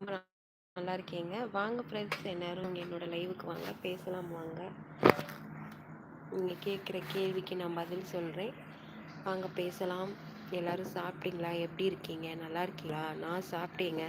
நல்லா இருக்கீங்க. வாங்க ஃப்ரெண்ட்ஸ் எல்லாரும் என்னோட லைவுக்கு வாங்க. பேசலாம் வாங்க. நீங்கள் கேட்குற கேள்விக்கு நான் பதில் சொல்கிறேன் வாங்க பேசலாம். எல்லோரும் சாப்பிட்டீங்களா? எப்படி இருக்கீங்க? நல்லா இருக்கீங்களா? நான் சாப்பிட்டேங்க.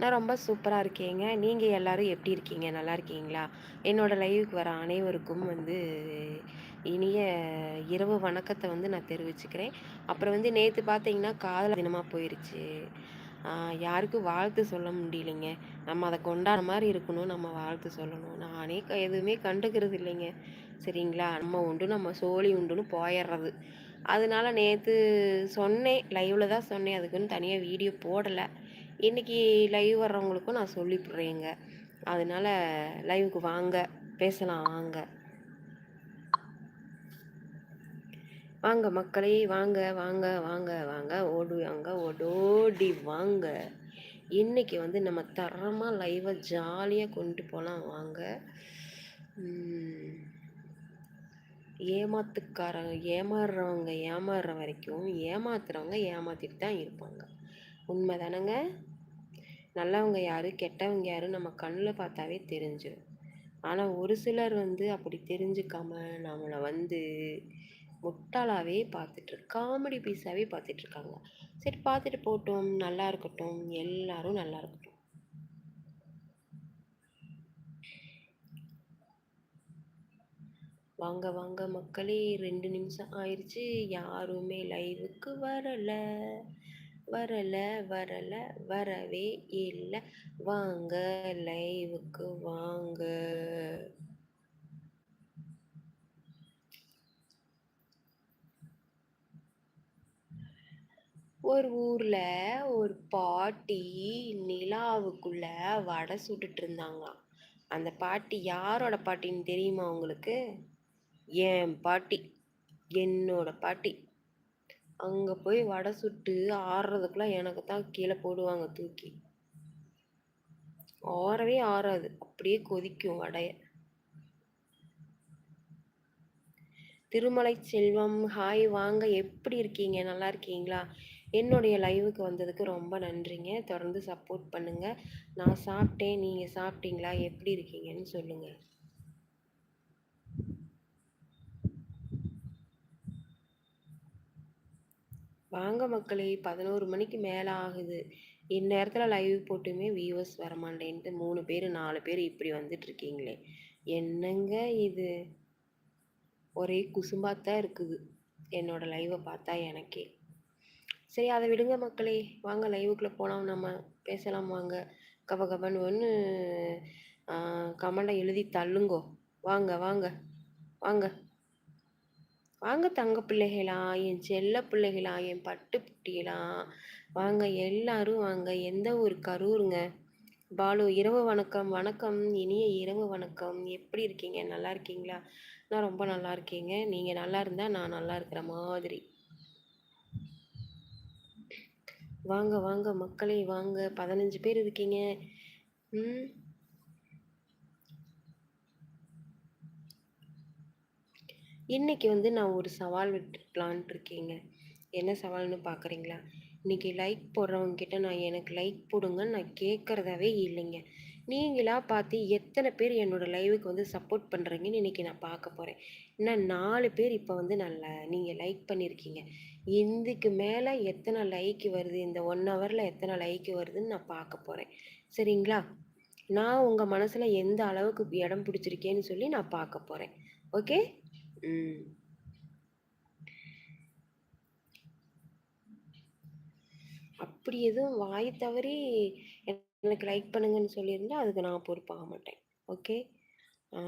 நான் ரொம்ப சூப்பராக இருக்கேங்க. நீங்கள் எல்லோரும் எப்படி இருக்கீங்க? நல்லா இருக்கீங்களா? என்னோடய லைவுக்கு வர அனைவருக்கும் வந்து இனிய இரவு வணக்கத்தை வந்து நான் தெரிவிச்சுக்கிறேன். அப்புறம் வந்து நேற்று பார்த்தீங்கன்னா காதல் தினமாக போயிடுச்சு யாருக்கும் வாழ்த்து சொல்ல முடியலைங்க. நம்ம அதை கொண்டாட மாதிரி இருக்கணும். நம்ம வாழ்த்து சொல்லணும். நானே எதுவுமே கண்டுக்கிறது இல்லைங்க. சரிங்களா? நம்ம உண்டு நம்ம சோழி உண்டுன்னு போயிடுறது. அதனால நேற்று சொன்னேன். லைவில் தான் சொன்னேன். அதுக்குன்னு தனியாக வீடியோ போடலை. இன்றைக்கி லைவ் வர்றவங்களுக்கும் நான் சொல்லிவிட்றேங்க. அதனால் லைவுக்கு வாங்க பேசலாம் வாங்க. வாங்க மக்களே வாங்க வாங்க வாங்க வாங்க. ஓடுவாங்க ஓடோடி வாங்க. இன்றைக்கி வந்து நம்ம தரமாக லைவை ஜாலியாக கொண்டு போகலாம் வாங்க. ஏமாத்துக்காரங்க ஏமாறுறவங்க ஏமாறுற வரைக்கும் ஏமாத்துறவங்க ஏமாத்திட்டு தான் இருப்பாங்க. உண்மை தானேங்க நல்லவங்க யார் கெட்டவங்க யார் நம்ம கண்ணில் பார்த்தாவே தெரிஞ்சிடும் ஆனால் ஒரு சிலர் வந்து அப்படி தெரிஞ்சுக்காம நம்மளை வந்து முட்டாளாகவே பார்த்துட்டு காமெடி பீஸாகவே பார்த்துட்ருக்காங்க சரி பார்த்துட்டு போட்டோம் நல்லா இருக்கட்டும் எல்லாரும் நல்லா இருக்கட்டும். வாங்க வாங்க மக்களே ரெண்டு நிமிஷம் ஆயிடுச்சு யாருமே லைவுக்கு வரலை. வரல வரல வரவே இல்லை. வாங்க லைவுக்கு வாங்க. ஒரு ஊர்ல ஒரு பாட்டி நிலாவுக்குள்ள வடை சுட்டுட்டு இருந்தாங்களாம் அந்த பாட்டி யாரோட பாட்டின்னு தெரியுமா உங்களுக்கு? என் பாட்டி. என்னோட பாட்டி. அங்கே போய் வடை சுட்டு ஆறுறதுக்குலாம் எனக்கு தான் கீழே போடுவாங்க தூக்கி. ஆறவே ஆறாது. அப்படியே கொதிக்கும் வடைய. திருமலை செல்வம் ஹாய் வாங்க எப்படி இருக்கீங்க? நல்லா இருக்கீங்களா? என்னுடைய லைவுக்கு வந்ததுக்கு ரொம்ப நன்றிங்க. தொடர்ந்து சப்போர்ட் பண்ணுங்கள் நான் சாப்பிட்டேன். நீங்கள் சாப்பிட்டீங்களா? எப்படி இருக்கீங்கன்னு சொல்லுங்கள் வாங்க மக்களே பதினோரு மணிக்கு மேலே ஆகுது. இந்நேரத்தில் லைவ் போட்டுமே வியூவர்ஸ் வரமாட்டேன்ட்டு மூணு பேர் நாலு பேர் இப்படி வந்துட்டுருக்கீங்களே என்னங்க இது? ஒரே குசும்பாத்தான் இருக்குது. என்னோடய லைவை பார்த்தா எனக்கே. சரி அதை விடுங்க மக்களே. வாங்க லைவுக்குள்ளே போனால் நம்ம பேசலாம் வாங்க. கப கபன் ஒன்று கமெண்டை எழுதி தள்ளுங்கோ. வாங்க வாங்க. வாங்க. வாங்க தங்க பிள்ளைகளா என் செல்ல பிள்ளைகளா என் பட்டு புட்டிகளா? வாங்க எல்லாரும் வாங்க. எந்த ஒரு கரூருங்க? பாலு இரவு வணக்கம். வணக்கம். இனிய இரவு வணக்கம். எப்படி இருக்கீங்க? நல்லா இருக்கீங்களா? நான் ரொம்ப நல்லா இருக்கீங்க. நீங்கள் நல்லா இருந்தால் நான் நல்லா இருக்கிற மாதிரி. வாங்க வாங்க. மக்களே வாங்க. பதினஞ்சு பேர் இருக்கீங்க. ம்? இன்றைக்கி வந்து நான் ஒரு சவால் விட்டுக்கலான்ட்டு இருக்கேங்க என்ன சவால்னு பார்க்குறீங்களா இன்றைக்கி லைக் போடுறவங்கக்கிட்ட நான் எனக்கு லைக் போடுங்கன்னு நான் கேட்குறதாவே இல்லைங்க. நீங்களாக பார்த்து எத்தனை பேர் என்னோடய லைவுக்கு வந்து சப்போர்ட் பண்ணுறீங்கன்னு இன்றைக்கி நான் பார்க்க போகிறேன் இன்னும் நாலு பேர் இப்போ வந்து நல்லா நீங்கள் லைக் பண்ணியிருக்கீங்க இதுக்கு மேலே எத்தனை லைக் வருது இந்த ஒன் ஹவரில் எத்தனை லைக் வருதுன்னு நான் பார்க்க போகிறேன் சரிங்களா? நான் உங்கள் மனசில் எந்த அளவுக்கு இடம் பிடிச்சிருக்கேன்னு சொல்லி நான் பார்க்க போகிறேன் ஓகே அப்படி எதுவும் வாய் தவறி எனக்கு லைக் பண்ணுங்கன்னு சொல்லியிருந்தா அதுக்கு நான் பொறுப்பாக மாட்டேன். ஓகே ஆ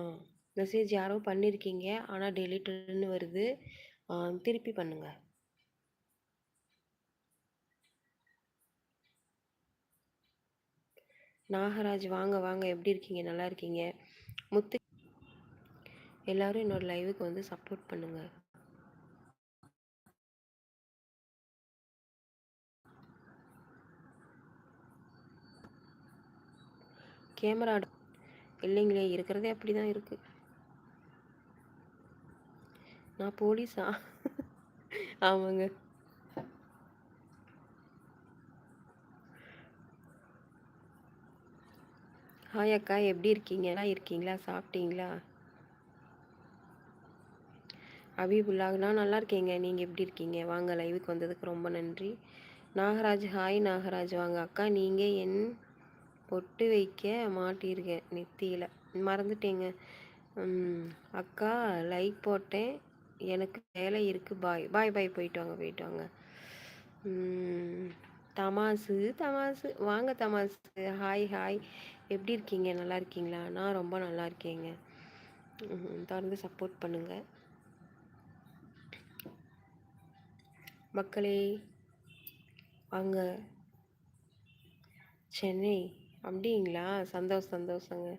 மெசேஜ் யாரோ பண்ணியிருக்கீங்க ஆனால் டெலிட்டுன்னு வருது. திருப்பி பண்ணுங்க. நாகராஜ் வாங்க வாங்க எப்படி இருக்கீங்க? நல்லா இருக்கீங்க? முத்து எல்லாரும் என்னோட லைவுக்கு வந்து சப்போர்ட் பண்ணுங்க. கேமரா இல்லைங்களே இருக்கிறதே அப்படி தான் இருக்கு. நான் போலீஸா? ஆமாங்க. ஹாய் அக்கா எப்படி இருக்கீங்க? இருக்கீங்களா? சாப்பிட்டீங்களா? அபிபுல்லாக நான் நல்லா இருக்கேங்க. நீங்கள் எப்படி இருக்கீங்க? வாங்க லைவுக்கு வந்ததுக்கு ரொம்ப நன்றி. நாகராஜ் ஹாய் நாகராஜ். வாங்க அக்கா நீங்கள் என் பொட்டு வைக்க மாட்டீர்கள் நெத்தியில். மறந்துட்டேங்க. அக்கா லைக் போட்டேன். எனக்கு வேலை இருக்குது பாய் பாய் பாய் போயிட்டு வாங்க போயிட்டு வாங்க. தமாசு தமாசு. வாங்க தமாசு. ஹாய் ஹாய் எப்படி இருக்கீங்க? நல்லா இருக்கீங்களா? நான் ரொம்ப நல்லா இருக்கேங்க. தொடர்ந்து சப்போர்ட் பண்ணுங்கள் மக்களே வாங்க. சென்னை அப்படிங்களா? சந்தோஷம் சந்தோஷங்க.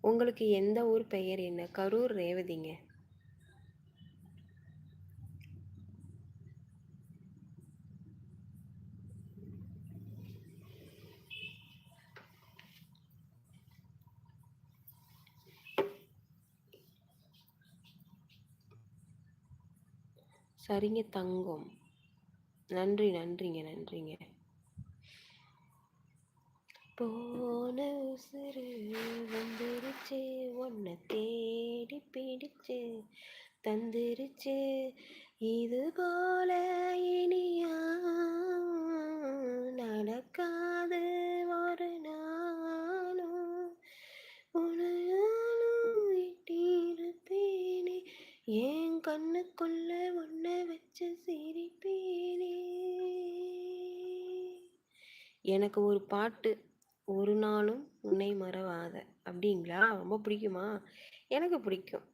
உங்களுக்கு எந்த ஊர் பெயர் என்ன? கரூர் ரேவதிங்க. சரிங்க தங்கம். நன்றி நன்றிங்க நன்றிங்க. போன உசுறு வந்துருச்சு ஒன்ன தேடி பிடிச்சு தந்துருச்சு. இது போல இனியா நடக்காது ஒரு நாளும். உனையாலும் விட்டிருப்பேனே ஏன் கண்ணுக்குள்ள ஒன்ன வச்சு சிரிப்பேனே. எனக்கு ஒரு பாட்டு ஒரு நாளும் உன்னை மறவாத. அப்படிங்களா? ரொம்ப பிடிக்குமா? எனக்கு பிடிக்கும்.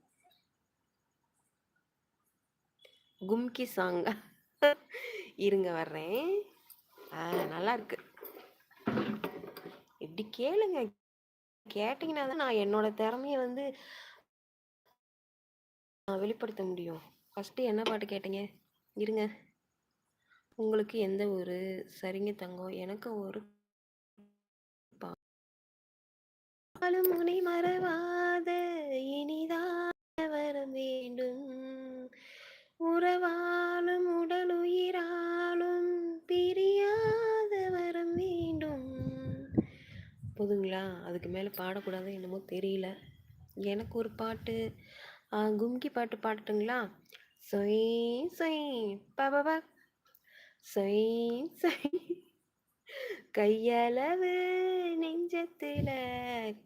கும்கி சாங் இருங்க வர்றேன். நல்லா இருக்கு. இப்படி கேளுங்க. கேட்டீங்கன்னா தான் நான் என்னோட திறமைய வந்து வெளிப்படுத்த முடியும். ஃபஸ்ட்டு என்ன பாட்டு கேட்டீங்க? இருங்க. உங்களுக்கு எந்த ஒரு சரிங்க தங்கம்? எனக்கு ஒரு முனை மறவாத இனிதான் வர வேண்டும். உறவாலும் உடலுயிராலும் பிரியாத வரம் வேண்டும். போதுங்களா? அதுக்கு மேலே பாடக்கூடாது என்னமோ தெரியல. எனக்கு ஒரு பாட்டு கும்கி பாட்டு பாடட்டுங்களா? சொய் சொய் பாபா சொய் சொய். கையளவு நெஞ்சத்துல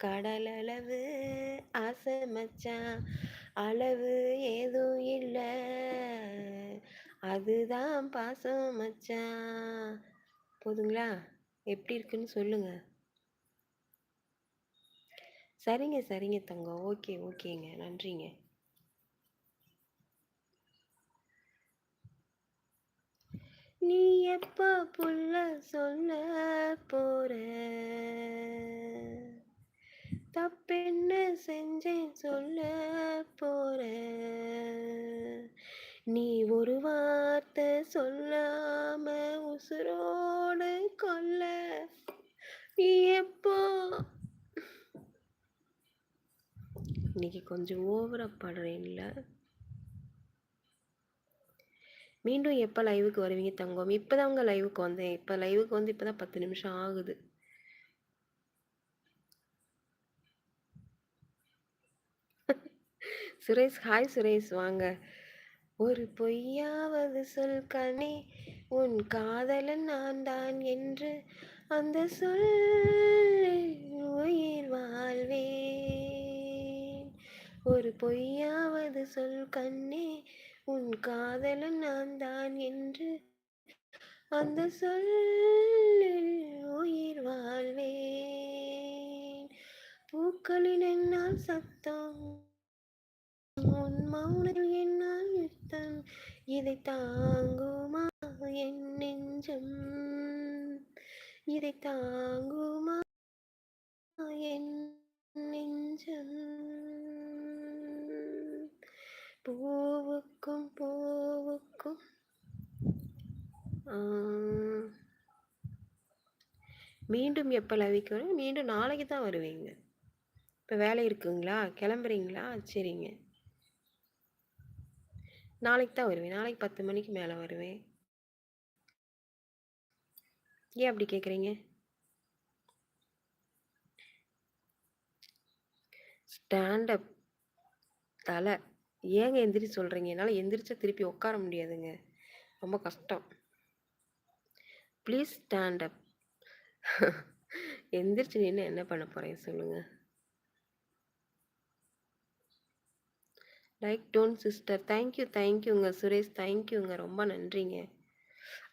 கடலளவு ஆசை மச்சான் அளவு ஏதும் இல்லை. அதுதான் பாசம் மச்சான் போதுங்களா? எப்படி இருக்குன்னு சொல்லுங்க. சரிங்க சரிங்க தங்கம். ஓகே ஓகேங்க. நன்றிங்க. நீ எப்ப புள்ள சொல்ல போற? தப்பென்ன செஞ்சேன் சொல்ல போற? நீ ஒரு வார்த்தை சொல்லாம உசுரோடு கொல்ல. நீ எப்போ? இன்னைக்கு கொஞ்சம் ஓவரா படுறேன்ல. மீண்டும் எப்போ லைவுக்கு வருவீங்க தங்கம்? இப்போ தான் உங்கள் லைவுக்கு வந்தேன். இப்போ லைவுக்கு வந்து இப்போ தான் பத்து நிமிஷம் ஆகுது. சுரேஷ் ஹாய் சுரேஷ் வாங்க. ஒரு பொய்யாவது சொல் கனே உன் காதலன் நான் தான் என்று அந்த சொல் உயிர் வாழ்வே ஒரு பொய்யாவது சொல் கண்ணே உன் காதலன் நான் தான் என்று அந்த சொல்லில் உயிர் வாழ்வேன். பூக்களில் என்னால் சத்தம் உன் மௌனில் என்னால் யுத்தம் இதை தாங்குமா என் நெஞ்சம்? இதை தாங்குமா என் நெஞ்சம்? பூவுக்கு பூக்கும் பூவுக்கும் மீண்டும் எப்போ லவிக்கு வரும்? மீண்டும் நாளைக்கு தான் வருவீங்க. இப்போ வேலை இருக்குங்களா? கிளம்புறீங்களா? சரிங்க. நாளைக்கு தான் வருவேன். நாளைக்கு பத்து மணிக்கு மேலே வருவேன். ஏன் அப்படி கேட்குறீங்க ஸ்டாண்டப் தலை. ஏங்க எந்திரிச்சு சொல்கிறீங்க என்னால் எந்திரிச்சா திருப்பி உட்கார முடியாதுங்க. ரொம்ப கஷ்டம். ப்ளீஸ் ஸ்டாண்ட் அப் எந்திரிச்சு நின்று என்ன பண்ண போகிறேன் சொல்லுங்கள் லைக் டோன் சிஸ்டர் தேங்க்யூ தேங்க்யூங்க சுரேஷ். தேங்க்யூங்க ரொம்ப நன்றிங்க.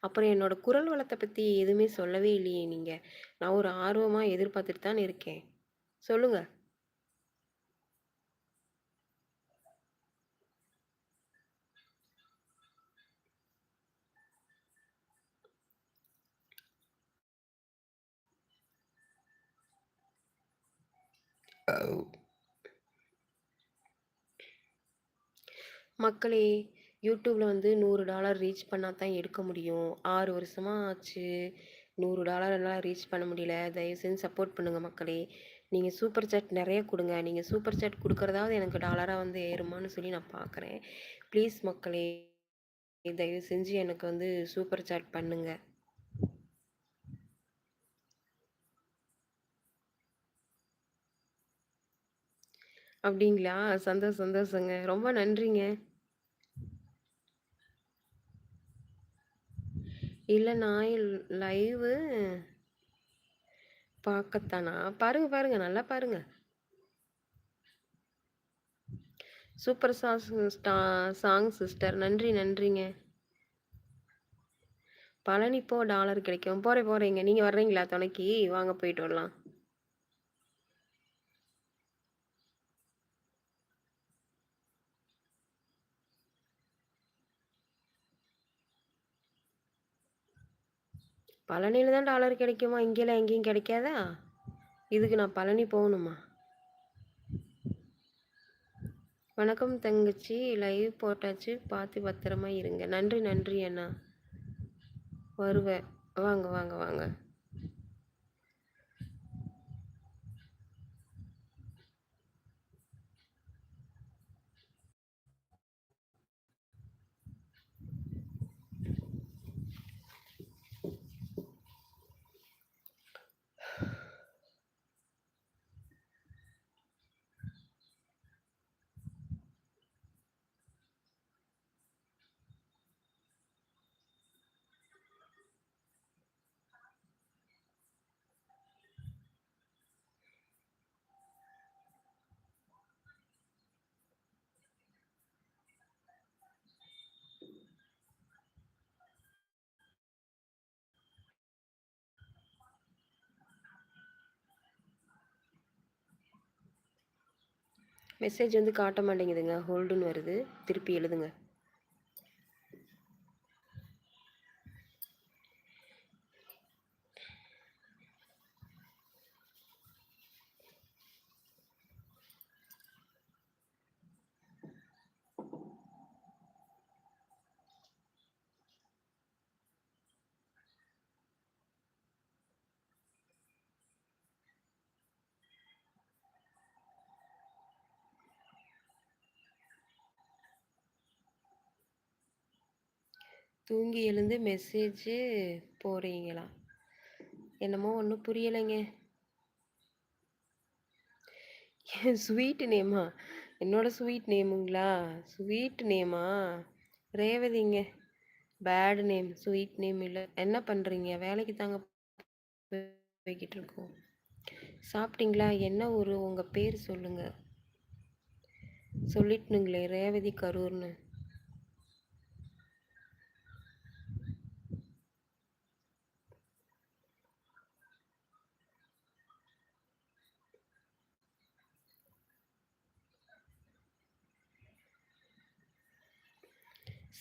அப்புறம் என்னோட குரல் வளத்தை பற்றி எதுவுமே சொல்லவே இல்லையே நீங்கள் நான் ஒரு ஆர்வமாக எதிர்பார்த்துட்டு தான் இருக்கேன். சொல்லுங்கள் மக்களே யூடியூப்பில் வந்து நூறு டாலர் ரீச் பண்ணால் தான் எடுக்க முடியும். ஆறு வருஷமாக ஆச்சு. நூறு டாலர் என்னால் ரீச் பண்ண முடியல. தயவு செஞ்சு சப்போர்ட் பண்ணுங்கள் மக்களே. நீங்கள் சூப்பர் சாட் நிறைய கொடுங்க. நீங்கள் சூப்பர் சாட் கொடுக்குறதாவது எனக்கு டாலராக வந்து ஏறுமான்னு சொல்லி நான் பார்க்குறேன் ப்ளீஸ் மக்களே தயவு செஞ்சு எனக்கு வந்து சூப்பர் சாட் பண்ணுங்கள் அப்படிங்களா? சந்தோஷம் சந்தோஷங்க. ரொம்ப நன்றிங்க. இல்லை நான் லைவு பார்க்கத்தானா? பாருங்க பாருங்க. நல்லா பாருங்க. சூப்பர் சாங் சாங் சிஸ்டர் நன்றி நன்றிங்க. பழனி போ டாலர் கிடைக்கும். போகிறேன் போகிறீங்க நீங்கள் வர்றீங்களா? துணைக்கு? வாங்க போயிட்டு வரலாம். பழனியில் தான் டாலர் கிடைக்குமா? இங்கெல்லாம் எங்கேயும் கிடைக்காதா? இதுக்கு நான் பழனி போகணுமா? வணக்கம் தங்கச்சி. லைவ் போட்டாச்சு. பார்த்து பத்திரமா இருங்க. நன்றி நன்றி அண்ணா. வருவேன் வாங்க வாங்க வாங்க. மெசேஜ் வந்து காட்ட மாட்டேங்குதுங்க ஹோல்டுன்னு வருது. திருப்பி எழுதுங்க. தூங்கி எழுந்து மெசேஜு போகிறீங்களா என்னமோ ஒன்றும் புரியலைங்க. ஸ்வீட் நேமா என்னோட ஸ்வீட் நேமுங்களா ஸ்வீட் நேமா ரேவதிங்க. பேட் நேம் ஸ்வீட் நேம் இல்லை. என்ன பண்ணுறீங்க வேலைக்கு தாங்க போய்கிட்டு இருக்கோம். சாப்பிட்டீங்களா? என்ன ஒரு உங்கள் பேர் சொல்லுங்கள் சொல்லிட்டுனுங்களே ரேவதி கரூர்னு.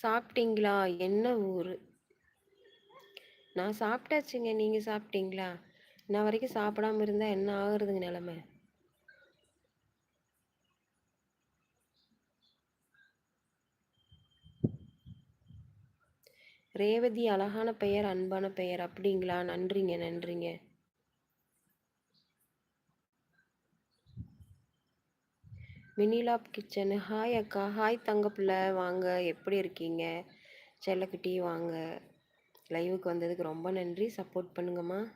சாப்பிட்டீங்களா? என்ன ஊர்? நான் சாப்பிட்டாச்சுங்க. நீங்கள் சாப்பிட்டீங்களா? இன்ன வரைக்கும் சாப்பிடாம இருந்தால் என்ன ஆகுறதுங்க நிலமை? ரேவதி அழகான பெயர் அன்பான பெயர். அப்படிங்களா? நன்றிங்க நன்றிங்க. Mini lab kitchen. ஹாய் அக்கா. ஹாய் தங்கப்பிள்ளை வாங்க. எப்படி இருக்கீங்க? செல்லக்குட்டி வாங்க. லைவுக்கு வந்ததுக்கு ரொம்ப நன்றி. சப்போர்ட் பண்ணுங்கம்மா.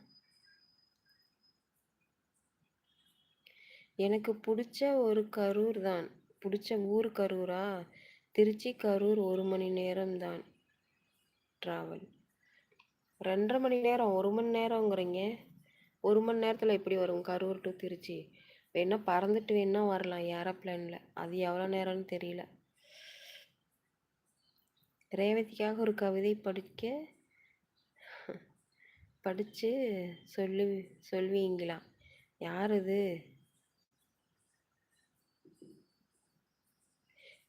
எனக்கு பிடிச்ச ஒரு கரூர் தான். பிடிச்ச ஊர் கரூரா? திருச்சி கரூர் ஒரு மணி நேரம் தான். ட்ராவல் ரெண்டரை மணி நேரம். ஒரு மணி நேரங்கிறீங்க ஒரு மணி நேரத்தில் எப்படி வரும்? கரூர் டு திருச்சி. வேணால் பறந்துட்டு வேணால் வரலாம் ஏரோப்ளைனில். அது எவ்வளோ நேரம்னு தெரியல. ரேவதிக்காக ஒரு கவிதை படிக்க படித்து சொல்லு சொல்வீங்களா? யார் இது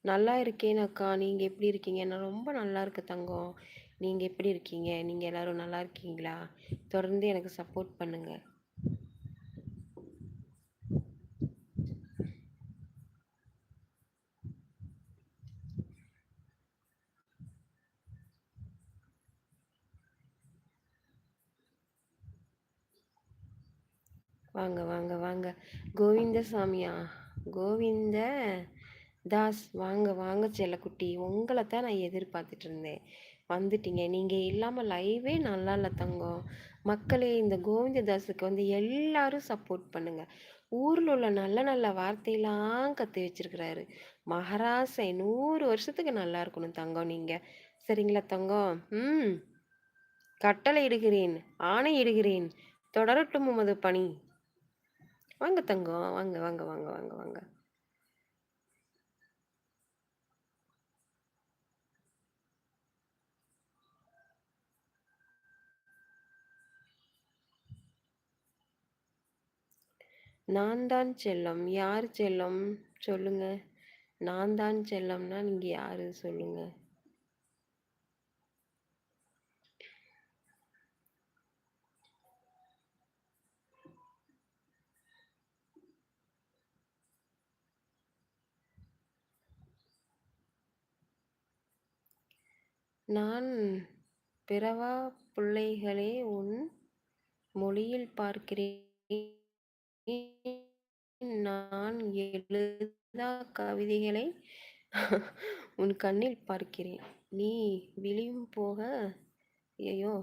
நல்லா இருக்கேன் அக்கா. நீங்கள் எப்படி இருக்கீங்க? நான் ரொம்ப நல்லா இருக்கு தங்கம். நீங்கள் எப்படி இருக்கீங்க? நீங்கள் எல்லோரும் நல்லா இருக்கீங்களா? தொடர்ந்து எனக்கு சப்போர்ட் பண்ணுங்கள் வாங்க வாங்க வாங்க. கோவிந்தசாமியா? கோவிந்த தாஸ் வாங்க வாங்க செல்லக்குட்டி. உங்களை தான் நான் எதிர்பார்த்துட்டு இருந்தேன் வந்துட்டீங்க. நீங்கள் இல்லாமல் லைவே நல்லா இல்லை தங்கம். மக்களே இந்த கோவிந்ததாஸுக்கு வந்து எல்லாரும் சப்போர்ட் பண்ணுங்க. ஊரில் உள்ள நல்ல நல்ல வார்த்தையெல்லாம் கற்று வச்சிருக்கிறாரு. மகாராசை நூறு வருஷத்துக்கு நல்லா இருக்கணும் தங்கம் நீங்கள் சரிங்களா தங்கம்? ம். கட்டளை இடுகிறேன் ஆணை இடுகிறேன். தொடரட்டும் உமது பணி. வாங்க தங்கம் வாங்க வாங்க வாங்க வாங்க வாங்க. நான் தான் செல்லம். யார் செல்லம்? சொல்லுங்க. நான் தான் செல்லம்னா நீங்க யாரு? சொல்லுங்க. நான் பிறவா பிள்ளைகளே உன் மொழியில் பார்க்கிறேன். நான் எழுதா கவிதைகளை உன் கண்ணில் பார்க்கிறேன். நீ விழியும் போக ஐயோ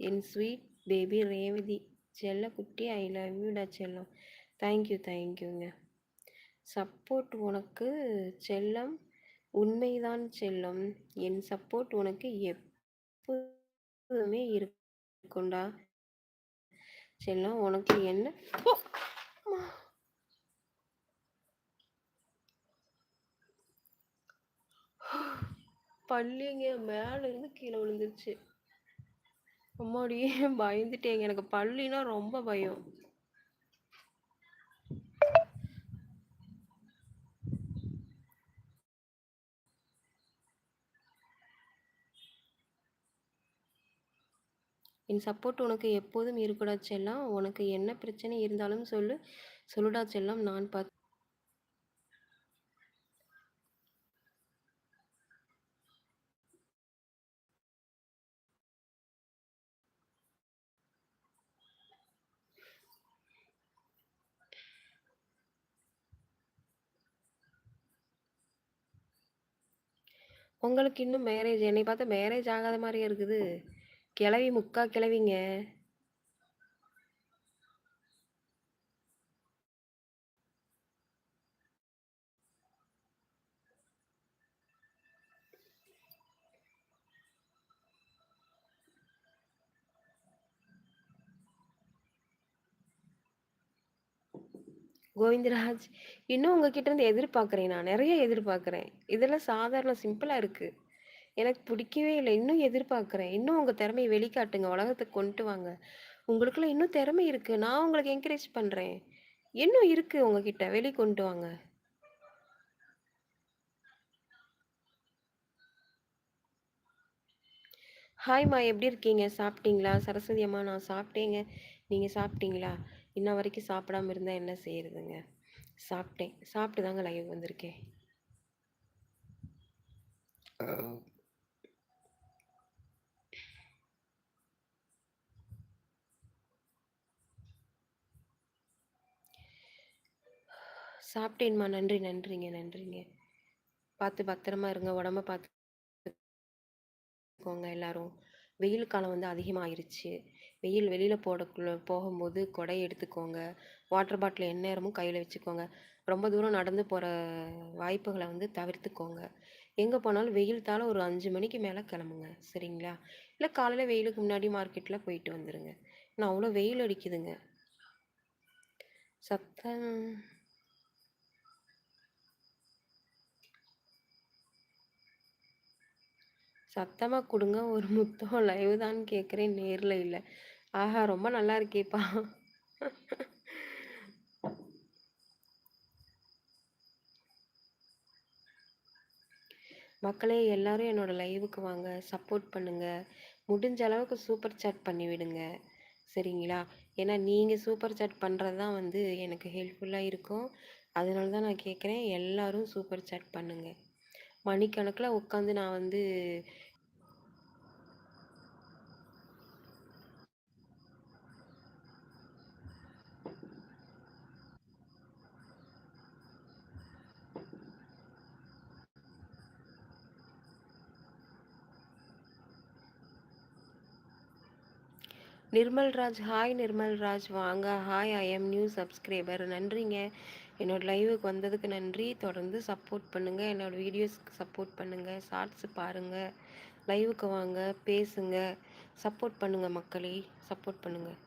என் ஸ்வீட் பேபி ரேவதி செல்ல குட்டி ஐ லவ் யூடா செல்லம். தேங்க்யூ தேங்க்யூங்க. சப்போர்ட் உனக்கு செல்லம் உண்மைதான் செல்லம். என் சப்போர்ட் உனக்கு எப்போதுமே இருக்கும்டா. செல்லம் உனக்கு என்ன? பள்ளிங்க மேல இருந்து கீழே விழுந்துருச்சு. அம்மாடியே பயந்துட்டேங்க. எனக்கு பள்ளினா ரொம்ப பயம். என் சப்போர்ட் உனக்கு எப்போதும் இருக்குடா செல்லம். உனக்கு என்ன பிரச்சனை இருந்தாலும் சொல்லு. சொல்லுடா செல்லம் நான் பார்த்து உங்களுக்கு இன்னும் மேரேஜ் என்னை பார்த்தா மேரேஜ் ஆகாத மாதிரியே இருக்குது. கிளவி முக்கா கிளவிங்க. கோவிந்தராஜ் இன்னும் உங்ககிட்ட இருந்து எதிர்பார்க்குறேன் நான். நிறைய எதிர்பார்க்குறேன். இதெல்லாம் சாதாரண சிம்பிளாக இருக்குது எனக்கு பிடிக்கவே இல்லை. இன்னும் எதிர்பார்க்குறேன். இன்னும் உங்கள் திறமையை வெளிக்காட்டுங்க. உலகத்துக்கு கொண்டு வாங்க. உங்களுக்குள்ள இன்னும் திறமை இருக்குது நான் உங்களுக்கு என்கரேஜ் பண்ணுறேன் இன்னும் இருக்குது உங்ககிட்ட. வெளி கொண்டு வாங்க. ஹாய்மா எப்படி இருக்கீங்க? சாப்பிட்டீங்களா? சரஸ்வதி அம்மா நான் சாப்பிட்டேங்க. நீங்கள் சாப்பிட்டீங்களா? இன்ன வரைக்கும் சாப்பிடாம இருந்தால் என்ன செய்யறதுங்க? சாப்பிட்டேன். சாப்பிட்டு தாங்க லைவ் வந்திருக்கேன் சாப்பிட்டேன்மா நன்றி நன்றிங்க நன்றிங்க. பார்த்து பத்திரமா இருங்க. உடம்ப பார்த்துக்கோங்க எல்லாரும். வெயில் காலம் வந்து அதிகமாகிருச்சு வெயில் வெளியில் போடக்குள்ள போகும்போது கொடை எடுத்துக்கோங்க. வாட்டர் பாட்டில் எந்நேரமும் கையில் வச்சுக்கோங்க. ரொம்ப தூரம் நடந்து போகிற வாய்ப்புகளை வந்து தவிர்த்துக்கோங்க. எங்கே போனாலும் வெயில் தாழ ஒரு அஞ்சு மணிக்கு மேலே கிளம்புங்க. சரிங்களா? இல்லை காலையில் வெயிலுக்கு முன்னாடி மார்க்கெட்டில் போயிட்டு வந்துடுங்க நான் அவ்வளோ வெயில் அடிக்குதுங்க. சத்தம். சத்தமாக கொடுங்க ஒரு முத்தம் லைவ் தான் கேட்குறேன் நேரில் இல்லை ஆஹா! ரொம்ப நல்லா இருக்கேப்பா. மக்களே எல்லாரும் என்னோட லைவுக்கு வாங்க. சப்போர்ட் பண்ணுங்க. முடிஞ்ச அளவுக்கு சூப்பர் சாட் பண்ணி விடுங்க. சரிங்களா? ஏன்னா நீங்கள் சூப்பர் சாட் பண்ணுறது தான் வந்து எனக்கு ஹெல்ப்ஃபுல்லாக இருக்கும். அதனால தான் நான் கேட்குறேன். எல்லாரும் சூப்பர் சாட் பண்ணுங்கள் மணிக்கணக்கில் உட்காந்து நான் வந்து நிர்மல்ராஜ் ஹாய் நிர்மல்ராஜ். வாங்க hi I am new subscriber நன்றிங்க. என்னோடய லைவுக்கு வந்ததுக்கு நன்றி. தொடர்ந்து சப்போர்ட் பண்ணுங்கள் என்னோடய வீடியோஸ்க்கு சப்போர்ட் பண்ணுங்கள் ஷார்ட்ஸ் பாருங்கள் லைவுக்கு வாங்க. பேசுங்க. சப்போர்ட் பண்ணுங்கள் மக்களே. சப்போர்ட் பண்ணுங்கள்